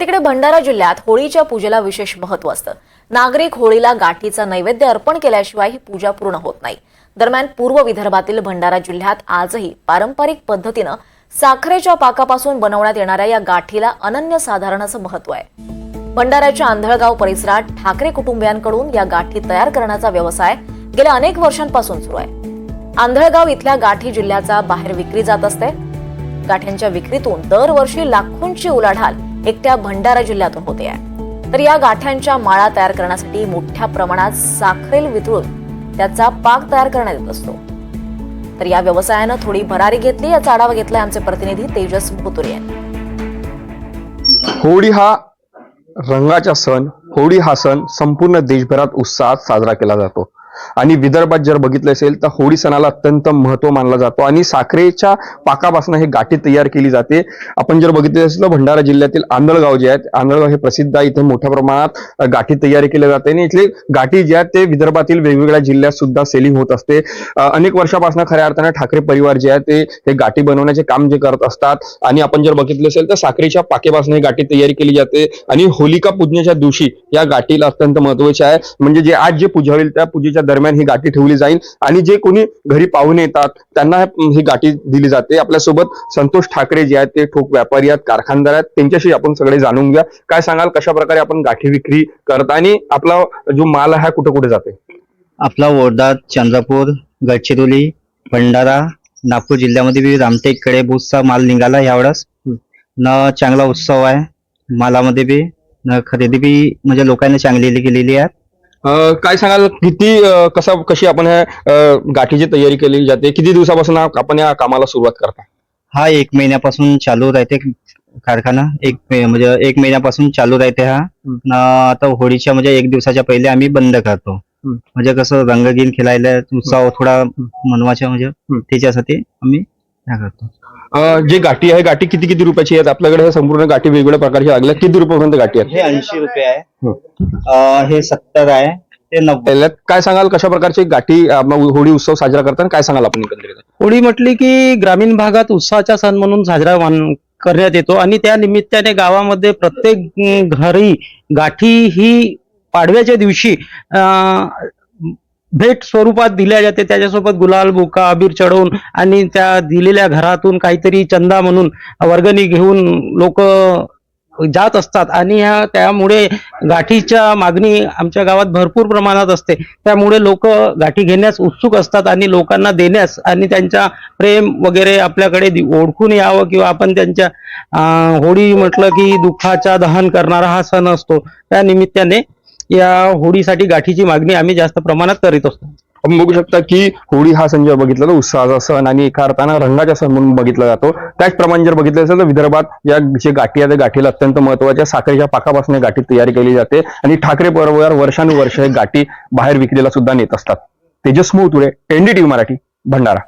तिकडे भंडारा जिल्ह्यात होळीच्या पूजेला विशेष महत्त्व असतं. नागरिक होळीला गाठीचा नैवेद्य अर्पण केल्याशिवाय ही पूजा पूर्ण होत नाही. दरम्यान पूर्व विदर्भातील भंडारा जिल्ह्यात आजही पारंपरिक पद्धतीनं साखरेच्या पाकापासून बनवण्यात येणाऱ्या या गाठीला अनन्यसाधारण असं महत्त्व आहे. भंडाऱ्याच्या आंधळगाव परिसरात ठाकरे कुटुंबियांकडून या गाठी तयार करण्याचा व्यवसाय गेल्या अनेक वर्षांपासून सुरू आहे. आंधळगाव इथल्या गाठी जिल्ह्याचा बाहेर विक्री जात असते. गाठ्यांच्या विक्रीतून दरवर्षी लाखोंची उलाढाल एकट्या भंडारा जिल्ह्यातून होते आहे. तर या गाठ्यांच्या माळा तयार करण्यासाठी मोठ्या प्रमाणात साखरेल वितळून त्याचा पाक तयार करण्यात येत असतो. तर या व्यवसायानं थोडी भरारी घेतली याचा आढावा घेतलाय आमचे प्रतिनिधी तेजस भुतुरे होळी हा रंगाचा सण होळी हा सण संपूर्ण देशभरात उत्साहात साजरा केला जातो. आणि विदर्भात जर बघितलं असेल तर होळी सणाला अत्यंत महत्त्व मानला जातो. आणि साखरेच्या पाकापासून हे गाठी तयार केली जाते. आपण जर बघितलं असेल तर भंडारा जिल्ह्यातील आंधळगाव जे आहेत आंधळगाव हे प्रसिद्ध आहे इथे मोठ्या प्रमाणात गाठी तयार केल्या जाते. आणि इथले गाठी जे आहेत ते विदर्भातील वेगवेगळ्या जिल्ह्यात सुद्धा सेलिंग होत असते. अनेक वर्षापासून खऱ्या अर्थाने ठाकरे परिवार जे आहे ते हे गाठी बनवण्याचे काम जे करत असतात. आणि आपण जर बघितले असेल तर साखरेच्या पाकेपासून ही गाठी तयारी केली जाते. आणि होलिका पूजनेच्या दिवशी या गाठीला अत्यंत महत्त्वाचे आहे. म्हणजे जे आज जे पूजा होईल त्या पूजेच्या दरम्यान ही गाठी ठेवली जाईल आणि जे कोणी घरी पाहुणे येतात त्यांना ही गाठी दिली जाते. आपल्यासोबत संतोष ठाकरे जे आहेत ते ठोक व्यापारी आहेत कारखानदार आहेत. त्यांच्याशी आपण सगळे जाणून घ्या. काय सांगाल कशा प्रकारे आपण गाठी विक्री करता आणि आपला जो माल आहे हा कुठे कुठे जाते आपला वर्धा चंद्रपूर गडचिरोली भंडारा नागपूर जिल्ह्यामध्ये बी रामटेककडे बुसचा माल निघाला. यावेळेस न चांगला उत्सव आहे. मालामध्ये बी न खरेदी बी म्हणजे लोकांनी चांगली केलेली आहे. काय सांगाल? किती कसा कशी आपण ह्या गाठीची तयारी केली जाते? किती दिवसापासून आपण या कामाला सुरुवात करता? हा एक महिन्यापासून चालू राहते कारखाना. एक म्हणजे एक महिन्यापासून चालू राहते हा. आता होळीच्या म्हणजे एक दिवसाच्या पहिले आम्ही बंद करतो. म्हणजे कसं रंगगीन खेळायला उत्साह थोडा मनवाचा म्हणजे त्याच्यासाठी आम्ही अं, जे गाठी आहे गाठी किती किती रुपयाची आहेत? आपल्याकडे हे संपूर्ण गाठी वेगवेगळ्या प्रकारच्या लागल्या किती रुपयापर्यंत गाठी आहेत? हे ऐंशी रुपये आहे. हं. अं, हे सत्तर आहे. ते नव्वद. काय सांगाल कशा प्रकारची गाठी होळी उत्सव साजरा करताना काय सांगाल आपण एकंदरीत? होळी म्हटली की ग्रामीण भागात उत्सवाचा सण म्हणून साजरा मान- करण्यात येतो आणि त्या निमित्ताने गावामध्ये प्रत्येक अं, घरी गाठी ही पाडव्याच्या दिवशी अं, भेट स्वरूपात दिल्या जाते. त्याच्यासोबत गुलाल बुका अबीर चढवून आणि त्या दिलेल्या घरातून काहीतरी चंदा म्हणून वर्गणी घेऊन लोक जात असतात. आणि ह्या त्यामुळे गाठीच्या मागणी आमच्या गावात भरपूर प्रमाणात असते. त्यामुळे लोक गाठी घेण्यास उत्सुक असतात आणि लोकांना देण्यास आणि त्यांच्या प्रेम वगैरे आपल्याकडे दि- ओळखून यावं किंवा आपण त्यांच्या होळी म्हटलं की दुःखाचा दहन करणारा हा सण असतो. त्या निमित्ताने या होळीसाठी गाठीची मागणी आम्ही जास्त प्रमाणात करीत असतो. आपण बघू शकता की होळी हा संजय बघितला तर उत्साहाचा सण आणि एका अर्थानं रंगाचा सण म्हणून बघितला जातो. त्याचप्रमाणे जर बघितलं असेल तर विदर्भात या जे गाठी आहे त्या गाठीला अत्यंत महत्त्वाच्या साखरेच्या पाकापासून गाठी तयारी केली जाते आणि ठाकरे परिवार वर्षानुवर्ष हे गाठी बाहेर विक्रीला सुद्धा नेत असतात. तेजस्मू मोतुरे एनडीटीव्ही मराठी भंडारा.